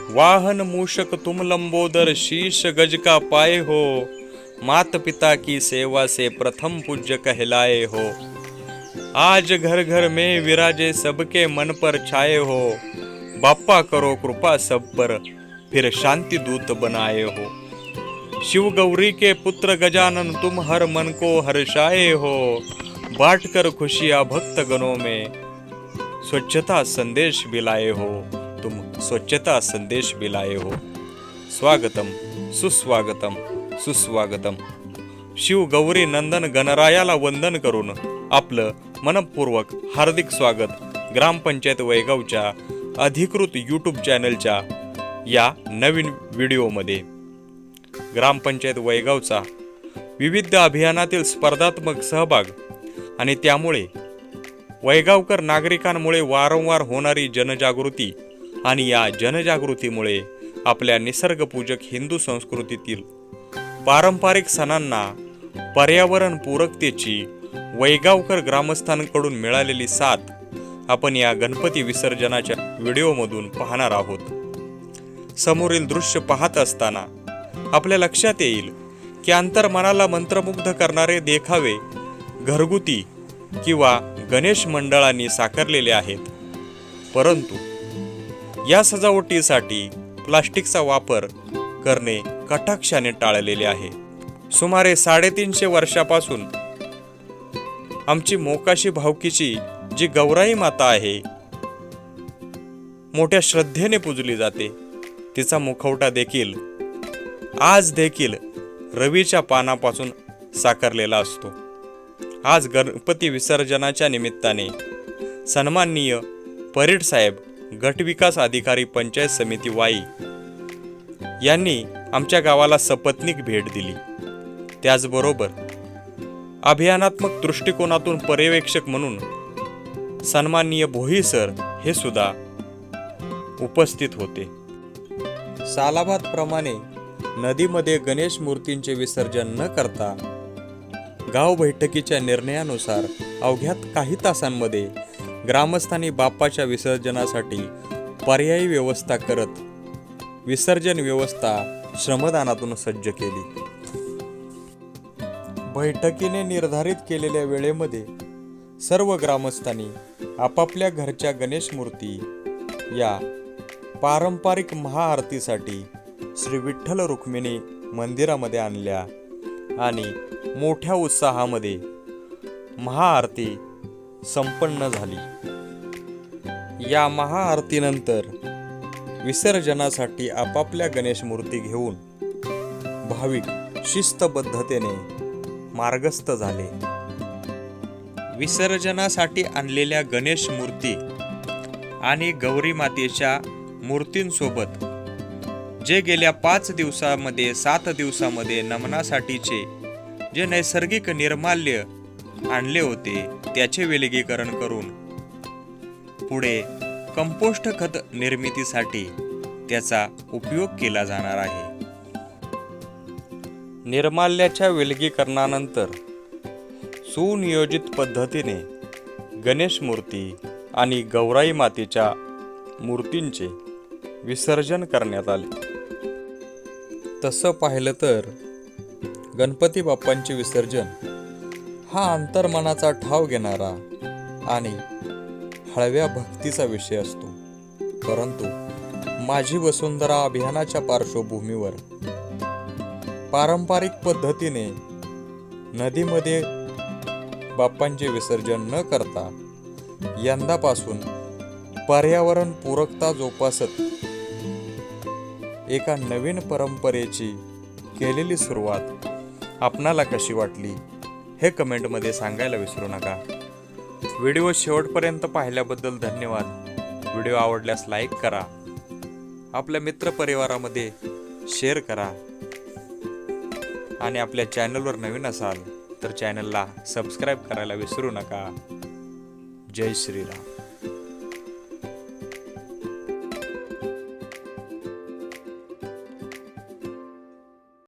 वाहन मूषक तुम लंबोदर शीश गज का पाए हो। मात पिता की सेवा से प्रथम पूज्य कहलाए हो। आज घर घर में विराजे सबके मन पर छाए हो। बापा करो कृपा सब पर, फिर शांति दूत बनाए हो। शिव गौरी के पुत्र गजानन तुम हर मन को हर्षाए हो। बांट कर खुशियाँ भक्त गणों में, स्वच्छता संदेश बिलाए हो। तुम स्वच्छता संदेश बिलाए हो। स्वागतम सुस्वागतम सुस्वागतम। शिव गौरी नंदन गणरायाला वंदन करून आपलं मनपूर्वक हार्दिक स्वागत ग्रामपंचायत वैगावच्या अधिकृत यूट्यूब चॅनलच्या या नवीन व्हिडिओमध्ये. ग्रामपंचायत वैगावचा विविध अभियानातील स्पर्धात्मक सहभाग आणि त्यामुळे वैगावकर नागरिकांमुळे वारंवार होणारी जनजागृती आणि या जनजागृतीमुळे आपल्या निसर्गपूजक हिंदू संस्कृतीतील पारंपरिक सणांना पर्यावरणपूरकतेची वैगावकर ग्रामस्थांकडून मिळालेली साथ आपण या गणपती विसर्जनाच्या व्हिडिओमधून पाहणार आहोत. समोरील दृश्य पाहत असताना आपल्या लक्षात येईल की अंतर्मनाला मंत्रमुग्ध करणारे देखावे घरगुती किंवा गणेश मंडळांनी साकारलेले आहेत. परंतु या सजावटीसाठी प्लास्टिकचा वापर करणे कटाक्षाने टाळलेले आहे. सुमारे साडेतीनशे वर्षापासून आमची मोकाशी भावकीची जी गौराई माता आहे मोठ्या श्रद्धेने पूजली जाते. तिचा मुखवटा देखील आज देखील रवीच्या पानापासून साकारलेला असतो. आज गणपती विसर्जनाच्या निमित्ताने सन्माननीय परेड साहेब गटविकास अधिकारी पंचायत समिती वाई यांनी आमच्या गावाला सपत्नीक भेट दिली. त्याचबरोबर अभियानात्मक दृष्टिकोनातून पर्यवेक्षक म्हणून सन्माननीय भोई सर हे सुद्धा उपस्थित होते. सालाबादप्रमाणे नदीमध्ये गणेश मूर्तींचे विसर्जन न करता गाव बैठकीच्या निर्णयानुसार अवघ्यात काही तासांमध्ये ग्रामस्थांनी बाप्पाच्या विसर्जनासाठी पर्यायी व्यवस्था करत विसर्जन व्यवस्था श्रमदानातून सज्ज केली. बैठकीने निर्धारित केलेल्या वेळेमध्ये सर्व ग्रामस्थांनी आपापल्या घरच्या गणेश मूर्ती या पारंपरिक महाआरतीसाठी श्री विठ्ठल रुक्मिणी मंदिरामध्ये आणल्या आणि मोठ्या उत्साहामध्ये महाआरती संपन्न झाली. या महाआरतीनंतर विसर्जनासाठी आपापल्या गणेश मूर्ती घेऊन भाविक शिस्तबद्धतेने मार्गस्थ झाले. विसर्जनासाठी आणलेल्या गणेश मूर्ती आणि गौरी मातेच्या मूर्तींसोबत जे गेल्या पाच दिवसामध्ये सात दिवसामध्ये नमनासाठीचे जे नैसर्गिक निर्माल्य आणले होते त्याचे विलगीकरण करून. पुढे कंपोस्ट खत निर्मितीसाठी त्याचा उपयोग केला जाणार आहे. निर्माल्याच्या विलगीकरणानंतर सुनियोजित पद्धतीने गणेश मूर्ती आणि गौराई मातेच्या मूर्तींचे विसर्जन करण्यात आले. तसं पाहिलं तर गणपती बाप्पांचे विसर्जन हा अंतर्मनाचा ठाव घेणारा आणि हळव्या भक्तीचा विषय असतो. परंतु माझी वसुंधरा अभियानाच्या पार्श्वभूमीवर पारंपरिक पद्धतीने नदीमध्ये बाप्पांचे विसर्जन न करता यंदापासून पर्यावरण पूरकता जोपासत एका नवीन परंपरेची केलेली सुरुवात आपणाला कशी वाटली? हे कमेंटमध्ये सांगायला विसरू नका. व्हिडिओ शेवटपर्यंत पाहिल्याबद्दल धन्यवाद. व्हिडिओ आवडल्यास लाईक करा. आपल्या मित्रपरिवारामध्ये शेअर करा. आणि आपल्या चॅनलवर नवीन असाल तर चॅनलला सबस्क्राईब करायला विसरू नका. जय श्रीराम.